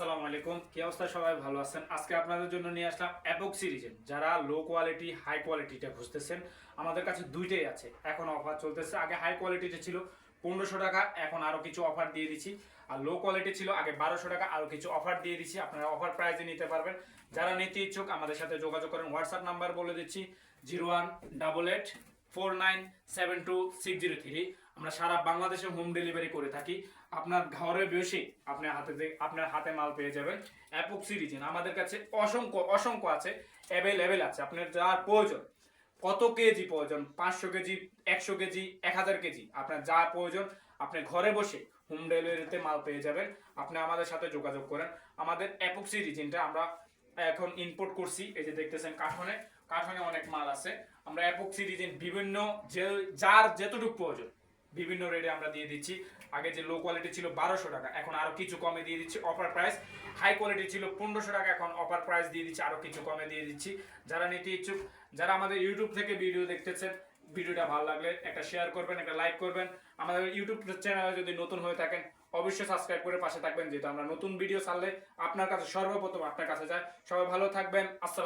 আসসালামু আলাইকুম। কি অবস্থা? সবাই ভালো আছেন? আজকে আপনাদের জন্য নিয়ে আসলাম অ্যাপক সিরিজের যারা লো কোয়ালিটি হাই কোয়ালিটিটা খুঁজতেছেন, আমাদের কাছে দুইটাই আছে। এখন অফার চলতেছে। আগে হাই কোয়ালিটিতে ছিল পনেরোশো টাকা, এখন আরও কিছু অফার দিয়ে দিচ্ছি। আর লো কোয়ালিটি ছিল আগে বারোশো টাকা আরও কিছু অফার দিয়ে দিচ্ছি। আপনারা অফার প্রাইসে নিতে পারবেন। যারা নিতে ইচ্ছুক, আমাদের সাথে যোগাযোগ করেন। হোয়াটসঅ্যাপ নাম্বার বলে দিচ্ছি zero one double eight four nine seven two six zero three. আমরা সারা বাংলাদেশে হোম ডেলিভারি করে থাকি। আপনার ঘরে বসে আপনার হাতে আপনার হাতে মাল পেয়ে যাবেন। অ্যাপক সিরিজেন আমাদের কাছে অসংখ্য অসংখ্য আছে। অ্যাভেলেবেল আছে। আপনার যার প্রয়োজন, কত কেজি প্রয়োজন? পাঁচশো কেজি, একশো কেজি, এক হাজার কেজি? আপনার যা প্রয়োজন, আপনি ঘরে বসে হোম ডেলিভারিতে মাল পেয়ে যাবেন। আপনি আমাদের সাথে যোগাযোগ করেন। আমাদের অ্যাপক সিরিজেনটা আমরা এখন ইম্পোর্ট করছি, এই যে দেখতেছেন কাঠনে কাঠনে অনেক মাল আছে। আমরা অ্যাপক সিরিজেন বিভিন্ন যে, যার যেতটুকু প্রয়োজন, বিভিন্ন রেটে আমরা দিয়ে দিচ্ছি। আগে যে লো কোয়ালিটি ছিল বারোশো টাকা, এখন আরও কিছু কমে দিয়ে দিচ্ছি অফার প্রাইস হাই কোয়ালিটি ছিল পনেরোশো টাকা, এখন অফার প্রাইস দিয়ে দিচ্ছি, আরও কিছু কমে দিয়ে দিচ্ছি। যারা নিতে ইচ্ছুক, যারা আমাদের ইউটিউব থেকে ভিডিও দেখতেছেন ভিডিওটা ভালো লাগলে একটা শেয়ার করবেন, একটা লাইক করবেন। আমাদের ইউটিউব চ্যানেলে যদি নতুন হয়ে থাকেন, অবশ্যই সাবস্ক্রাইব করে পাশে থাকবেন। যেহেতু আমরা নতুন ভিডিও ছাড়লে আপনার কাছে সর্বপ্রথম আপনার কাছে যায়। সবাই ভালো থাকবেন। আসসালাম